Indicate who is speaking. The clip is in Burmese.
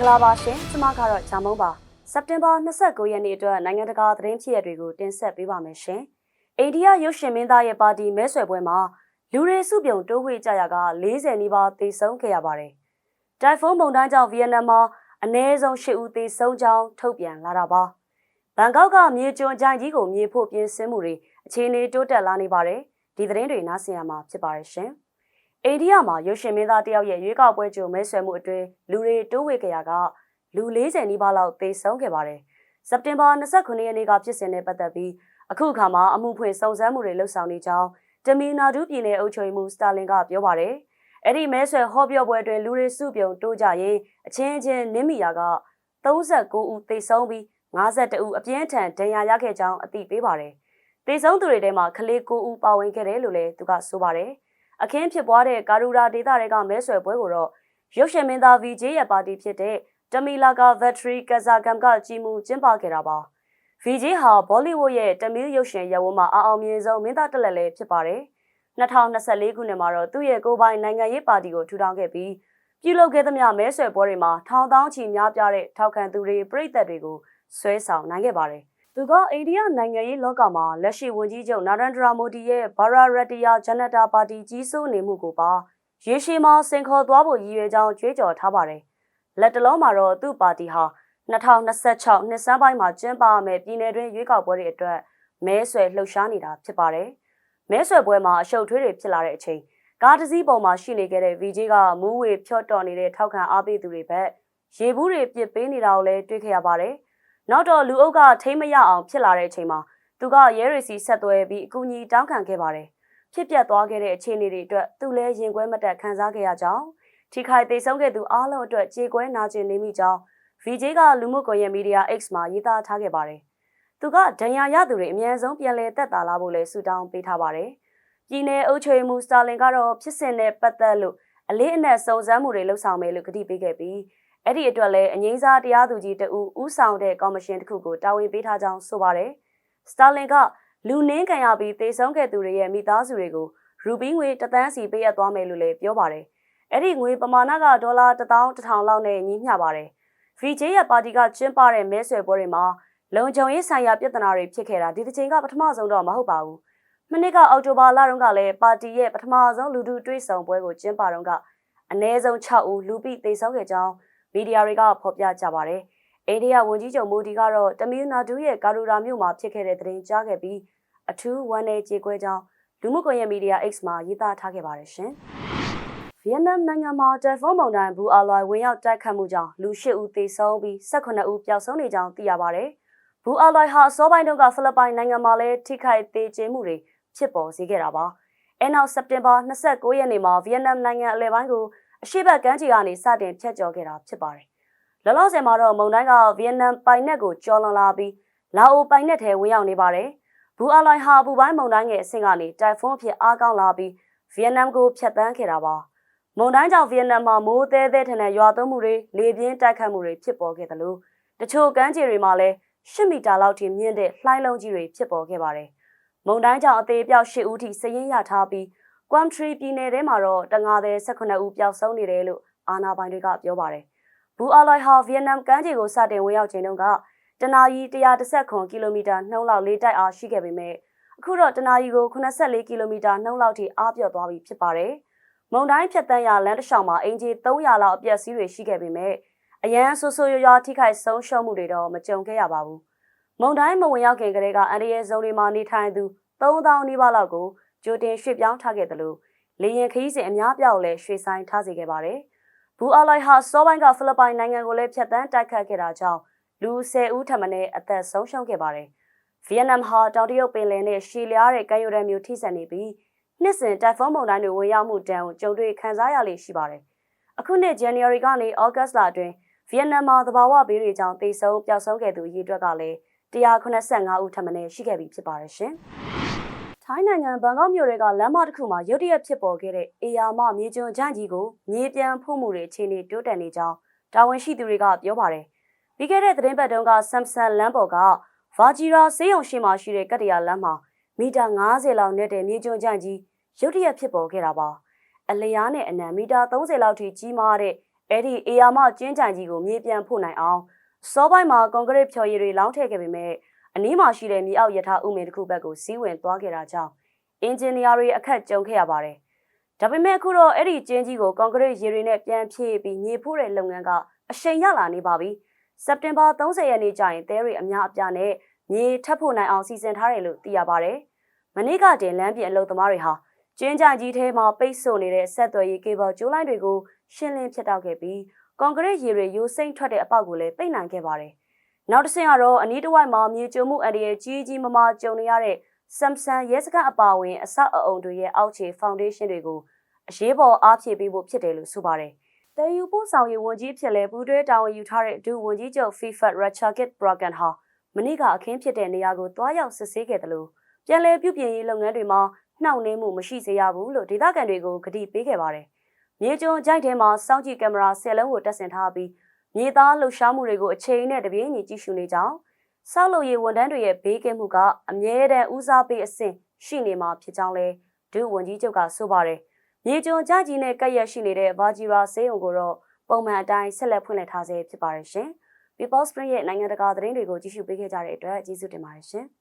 Speaker 1: ္ဂလာပါရှင်ကျမကတော့ဂျာမုံပါစက်တင်ဘာ29ရက်နေ့အတွက်နိုင်ငံတကာသတင်းဖြစ်ရပ်တွေကိုတင်ဆက်ပေးပါမယ်ရှင်အိန္ဒိယရုပ်ရှင်မင်းသားရဲ့ပါတီမဲဆွယ်ပွဲမှာလူတွေစုပြုံတိုးဝှေ့ကြရက40နီးပါးသေဆုံးခဲ့ရပါတယ်တိုင်ဖုန်းမုန်တိုင်းကြောင့်ဗီယက်နမ်မှာအနည်းဆုံး10ဦးသေဆုံးကြောင်းထုတ်ပြန်လာတာပါဘန်ကောက်ကမြေကျွန်းကြိုင်ကြီးကိုမြေဖို့ပြင်ဆင်မှုတွေအခြေအနေတိုးတက်လာနေပါတယ်ဒီသတင်းတွေနားဆင်ရမှာဖြစ်ပါတယ်ရှင် အိန္ဒိယမှာရုပ်ရှင်မင်းသားတယောက်ရဲ့ရွေးကောက်ပွဲကြိုမဲဆွယ်မှုအတွင်းလူတွေတိုးဝှေ့ကြရကလူ40နီးပါးလောက်သေဆုံးခဲ့ပါတယ်။စက်တင်ဘာ29ရက်နေ့ကဖြစ်စဉ်နဲ့ပတ်သက်ပြီးအခုအခါမှာအမှုဖွင့်စုံစမ်းမှုတွေလှုပ်ဆောင်နေကြောင်းတမီနာဒူးပြည်နယ်အုပ်ချုပ်ရေးမှူးစတာလင်ကပြောပါတယ်။အဲ့ဒီမဲဆွယ်ဟောပြောပွဲအတွင်းလူတွေစုပြုံတိုးကြရင်အချင်းချင်းနင်းမိယာက39ဦးသေဆုံးပြီး52ဦးအပြင်းထန်ဒဏ်ရာရခဲ့ကြောင်းအသိပေးပါတယ်။သေဆုံးသူတွေထဲမှာကလေး9ဦးပါဝင်ခဲ့တယ်လို့လည်းသူကဆိုပါတယ်။ အခင်းဖြစ်ပွားတဲ့ကာရူရာဒေသတွေကမဲဆွယ်ပွဲကိုတော့ရုပ်ရှင်မင်းသား VJ ရဲ့ပါတီဖြစ်တဲ့တမီလာကာဗက်ထရီကဇာကမ်ကကြီးမှုကျင်းပခဲ့တာပါ။ VJ ဟာဘောလိဝုဒ်ရဲ့တမီးရုပ်ရှင်ရပ်ဝန်းမှာအအောင်မြင်ဆုံးမင်းသားတက်လက်လည်းဖြစ်ပါတယ်။2024ခုနှစ်မှာတော့သူ့ရဲ့ကိုယ်ပိုင်နိုင်ငံရေးပါတီကိုထူထောင်ခဲ့ပြီးပြုလုပ်ခဲ့သမျှမဲဆွယ်ပွဲတွေမှာထောင်တောင်းချီများပြားတဲ့ထောက်ခံသူတွေပြည်သက်တွေကိုဆွဲဆောင်နိုင်ခဲ့ပါတယ်။ သူကအိန္ဒိယနိုင်ငံရေးလောကမှာလက်ရှိဝန်ကြီးချုပ်နာရန်ဒရာမိုဒီရဲ့ဘာရာရတယာဂျနတာပါတီကြီးစိုးနေမှုကိုပါရေရှည်မှာစင်ခေါ်သွားဖို့ရည်ရွယ်ကြောင်းကြွေးကြော်ထားပါတယ်။လက်တလုံးမှာတော့သူ့ပါတီဟာ2026နှစ်စန်းပိုင်းမှာကျင်းပမယ့်ပြည်내တွင်ရွေးကောက်ပွဲတွေအတွက်မဲဆွယ်လှုပ်ရှားနေတာဖြစ်ပါတယ်။မဲဆွယ်ပွဲမှာအရှုပ်ထွေးတွေဖြစ်လာတဲ့အချိန်ကားတစ်စီးပေါ်မှာရှိနေခဲ့တဲ့ VJ ကမူးဝေဖြော့တော်နေတဲ့ထောက်ခံအားပေးသူတွေဘက်ရေဘူးတွေပစ်ပေးနေတာကိုလည်းတွေ့ခဲ့ရပါတယ်။ နောက်တော့လူအုပ်ကထိမ့်မရအောင်ဖြစ်လာတဲ့အချိန်မှာသူကရဲရီစီဆက်သွဲပြီးအကူအညီတောင်းခံခဲ့ပါတယ်။ဖြစ်ပျက်သွားခဲ့တဲ့အခြေအနေတွေအတွက်သူလည်းရင်ကွဲမတက်ခံစားခဲ့ရကြောင်းထိခိုက်သေးဆုံးခဲ့သူအားလုံးအတွက်ကြေကွဲနာကျင်နေမိကြောင်း VJ ကလူမှုကွန်ရက်မီဒီယာ X မှာရေးသားထားခဲ့ပါတယ်။သူကဒဏ်ရာရသူတွေအများဆုံးပြန်လည်သက်သာလာဖို့လဲဆုတောင်းပေးထားပါတယ်။ပြည်내အုပ်ချုပ်မှုစတာလင်ကတော့ဖြစ်စဉ်နဲ့ပတ်သက်လို့အလေးအနက်စုံစမ်းမှုတွေလှုပ်ဆောင်မယ်လို့ကတိပေးခဲ့ပြီး အဲ့ဒီအတွက်လည်းအငိမ့်စားတရားသူကြီးတဦးဦးဆောင်တဲ့ကော်မရှင်တစ်ခုကိုတာဝန်ပေးထားကြောင်းဆိုပါတယ်။စတာလင်ကလူနှင်းခံရပြီးတေဆုံးခဲ့သူတွေရဲ့မိသားစုတွေကိုရူဘီငွေတသန်းစီပေးအပ်သွားမယ်လို့လည်းပြောပါတယ်။အဲ့ဒီငွေပမာဏကဒေါ်လာ1000လောက်နဲ့ညီမျှပါတယ်။ VJ ရဲ့ပါတီကကျင်းပတဲ့မဲဆွယ်ပွဲတွေမှာလုံခြုံရေးဆိုင်ရာပြဿနာတွေဖြစ်ခဲ့တာဒီတစ်ချိန်ကပထမဆုံးတော့မဟုတ်ပါဘူး။မနစ်ကအောက်တိုဘာလတုန်းကလည်းပါတီရဲ့ပထမဆုံးလူထုတွေးဆောင်ပွဲကိုကျင်းပတော့ကအနည်းဆုံး6ဦးလူပိသေဆုံးခဲ့ကြောင်း မီဒီယာတွေကဖော်ပြကြပါတယ်။အိန္ဒိယဝန်ကြီးချုပ်မိုဒီကတော့တမီးနာဒူရဲ့ကာရူရာမြို့မှာဖြစ်ခဲ့တဲ့သတင်းကြားခဲ့ပြီးအထူးဝမ်းနည်းကြေကွဲကြောင်းလူမှုကွန်ရက်မီဒီယာ X မှာရေးသားထားခဲ့ပါတယ်ရှင်။ဗီယက်နမ်နိုင်ငံမှာတယ်ဖုန်းမုန်တိုင်းဘူအာလွိုင်ဝင်ရောက်တိုက်ခတ်မှုကြောင့်လူ၈ဦးသေဆုံးပြီး18ဦးပျောက်ဆုံးနေကြောင်းသိရပါတယ်။ဘူအာလွိုင်ဟာအစောပိုင်းတုန်းကဖိလစ်ပိုင်နိုင်ငံမှာလည်းထိခိုက်သေးခြင်းမှုတွေဖြစ်ပေါ်စေခဲ့တာပါ။အဲနောက်စက်တင်ဘာ29ရက်နေ့မှာဗီယက်နမ်နိုင်ငံအလဲပိုင်းကို အရှိတ်ကမ်းခြေကနေစတင်ဖြတ်ကျော်ခဲ့တာဖြစ်ပါတယ်။လောလောဆယ်မှာတော့မုန်တိုင်းကဗီယက်နမ်ပိုင်နက်ကိုကျော်လွန်လာပြီးလာအိုပိုင်နက်ထဲဝင်ရောက်နေပါတယ်။ဘူအာလိုင်ဟာဘူပိုင်းမုန်တိုင်းရဲ့အဆင့်ကနေတိုင်ဖွန်းအဖြစ်အားကောင်းလာပြီးဗီယက်နမ်ကိုဖျက်ဆီးခဲ့တာပါ။မုန်တိုင်းကြောင့်ဗီယက်နမ်မှာမိုးသေးသေးထန်တဲ့ရွာသွန်းမှုတွေလေပြင်းတိုက်ခတ်မှုတွေဖြစ်ပေါ်ခဲ့တယ်လို့တချို့ကမ်းခြေတွေမှာလည်း10မီတာလောက်ထိမြင့်တဲ့လှိုင်းလုံးကြီးတွေဖြစ်ပေါ်ခဲ့ပါတယ်။မုန်တိုင်းကြောင့်အသေးပြောက်10ဦးထိစည်ရင်းရထားပြီး ကွမ်ထရီပြည်နယ်ထဲမှာတော့တငါသည်18ဦးပျောက်ဆုံးနေတယ်လို့အာဏာပိုင်တွေကပြောပါတယ်။ဘူအာလိုင်ဟာဗီယက်နမ်ကမ်းခြေကိုစတင်ဝင်ရောက်ချိန်တုန်းကတနာရီ130ကီလိုမီတာနှုန်းလောက်လေးတိုက်အားရှိခဲ့ပေမဲ့အခုတော့တနာရီကို84ကီလိုမီတာနှုန်းလောက်ထိအားပြော့သွားပြီဖြစ်ပါတယ်။မုန်တိုင်းဖြတ်တန်းရလမ်းတစ်လျှောက်မှာအင်ဂျီ300လောက်အပြည့်အစည်းတွေရှိခဲ့ပေမဲ့အရန်ဆိုးဆိုးရွားရွားထိခိုက်ဆုံးရှုံးမှုတွေတော့မကြုံခဲ့ရပါဘူး။မုန်တိုင်းမဝင်ရောက်ခင်ကတည်းကအန်ဒီရဲဇုံတွေမှာနေထိုင်သူ3000နီးပါးလောက်ကို ကြိုတင်ရွှေ့ပြောင်းထားခဲ့တယ်လို့လေရင်ခရီးစဉ်အများပြားကိုလည်းရွှေ့ဆိုင်ထားစေခဲ့ပါတယ်။ဘူအာလိုက်ဟာစောပိုင်းကဖိလစ်ပိုင်နိုင်ငံကိုလည်းဖျက်ဆီးတိုက်ခတ်ခဲ့တာကြောင့်လူ10ဦးထပ်မံအသက်ဆုံးရှုံးခဲ့ပါတယ်။ဗီယက်နမ်ဟာတောင်တရုတ်ပင်လယ်နဲ့ရှီလျားတဲ့ကမ်းရိုးတန်းမျိုးထိစပ်နေပြီးနှစ်စဉ်တိုင်ဖုန်းမုန်တိုင်းတွေဝင်ရောက်မှုတန်းကိုကြုံတွေ့ခံစားရလေရှိပါတယ်။အခုနှစ် January ကနေ August လအတွင်းဗီယက်နမ်မှာသဘာဝဘေးတွေကြောင့်သေဆုံးပျောက်ဆုံးခဲ့သူအရေအတွက်ကလည်း185ဦးထပ်မံရှိခဲ့ပြီဖြစ်ပါတယ်ရှင်။ ထိုင်းနိုင်ငံဘန်ကောက်မြို့တွေကလမ်းမတစ်ခုမှာရုတ်တရက်ဖြစ်ပေါ်ခဲ့တဲ့အေယာမမြေကျွန်းဂျန့်ကြီးကိုမြေပြန်ဖို့မှုတွေအခြေအနေတိုးတက်နေကြောင်းတာဝန်ရှိသူတွေကပြောပါတယ်။ပြီးခဲ့တဲ့သတင်းပတ်တုန်းက Samsung လမ်းပေါ်က Vajira ဆေးရုံရှိမှရှိတဲ့ကတ္တရာလမ်းမှာမီတာ90လောက်နဲ့တဲ့မြေကျွန်းကြန့်ကြီးရုတ်တရက်ဖြစ်ပေါ်ခဲ့တာပါအလျားနဲ့အနံမီတာ30လောက်ထိကြီးမားတဲ့အဲ့ဒီအေယာမကျင်းကြံကြီးကိုမြေပြန်ဖို့နိုင်အောင်စောပိုင်းမှာကွန်ကရစ်ဖြော်ရည်တွေလောင်းထည့်ခဲ့ပေမဲ့ အနီးမှာရှိတဲ့မြေအောက်ယထာဥမင်တစ်ခုဘက်ကိုစီးဝင်သွားခဲ့တာကြောင့်အင်ဂျင်နီယာတွေအခက်ကြုံခဲ့ရပါတယ်။ဒါပေမဲ့အခုတော့အဲ့ဒီကျင်းကြီးကိုကွန်ကရစ်ရည်တွေနဲ့ပြန်ဖြည့်ပြီးမြေဖို့တဲ့လုပ်ငန်းကအရှိန်ရလာနေပါပြီ။စက်တင်ဘာ30ရက်နေ့ကျရင်တဲတွေအများအပြားနဲ့မြေထပ်ဖို့နိုင်အောင်စီစဉ်ထားတယ်လို့သိရပါတယ်။မနေ့ကတင်လမ်းပြင်အလုပ်သမားတွေဟာကျင်းကြံကြီးထဲမှာပိတ်ဆို့နေတဲ့ဆက်သွယ်ရေးကေဘယ်ကျိုးလိုင်းတွေကိုရှင်းလင်းဖြစ်တောက်ခဲ့ပြီးကွန်ကရစ်ရည်တွေယိုစိမ့်ထွက်တဲ့အပေါက်ကိုလည်းပိတ်နိုင်ခဲ့ပါတယ်။ နောက်တစ်ဆင့်ကတော့အနီးတစ်ဝိုက်မှာမြေကျုံမှုအန္တရာယ်ကြီးကြီးမားမားကြုံနေရတဲ့ Samsung ရဲစခန်းအပါအဝင်အဆောက်အအုံတွေရဲ့အောက်ခြေ foundation တွေကိုအရေးပေါ်အားဖြည့်ပေးဖို့ဖြစ်တယ်လို့ဆိုပါတယ်။တည်ယူပို့ဆောင်ရေးဝန်ကြီးဖြစ်လဲပူးတွဲတာဝန်ယူထားတဲ့ဒုဝန်ကြီးချုပ် Fifat Ratchakit Bragan ဟာမနေ့ကအခင်းဖြစ်တဲ့နေရာကိုတွားရောက်စစ်ဆေးခဲ့တယ်လို့ပြန်လည်ပြုပြင်ရေးလုပ်ငန်းတွေမှာနှောင့်နှေးမှုမရှိစေရဘူးလို့ဒေသခံတွေကိုကတိပေးခဲ့ပါတယ်။မြေကျုံကြိုက်ထဲမှာစောင့်ကြည့်ကင်မရာ10လုံးကိုတပ်ဆင်ထားပြီး မြေသားလှုပ်ရှားမှုတွေကိုအချိန်နဲ့တပြေးညီကြည့်ရှုနေကြောင်းဆောက်လုပ်ရေးဝန်ထမ်းတွေရဲ့ဘေးကင်းမှုကအမြဲတမ်းဦးစားပေးအဆင့်ရှိနေမှာဖြစ်ကြောင်းလဲဒုဝန်ကြီးချုပ်ကဆိုပါတယ်။မြေကျုံကြကြီးနဲ့ကပ်ရက်ရှိနေတဲ့ဘာဂျီရာဆေးရုံကိုတော့ပုံမှန်အတိုင်းဆက်လက်ဖွင့်လှစ်ထားဆဲဖြစ်ပါတယ်ရှင်။ People Spring ရဲ့နိုင်ငံတကာသတင်းတွေကိုကြည့်ရှုပေးခဲ့ကြတဲ့အတွက်ကျေးဇူးတင်ပါတယ်ရှင်။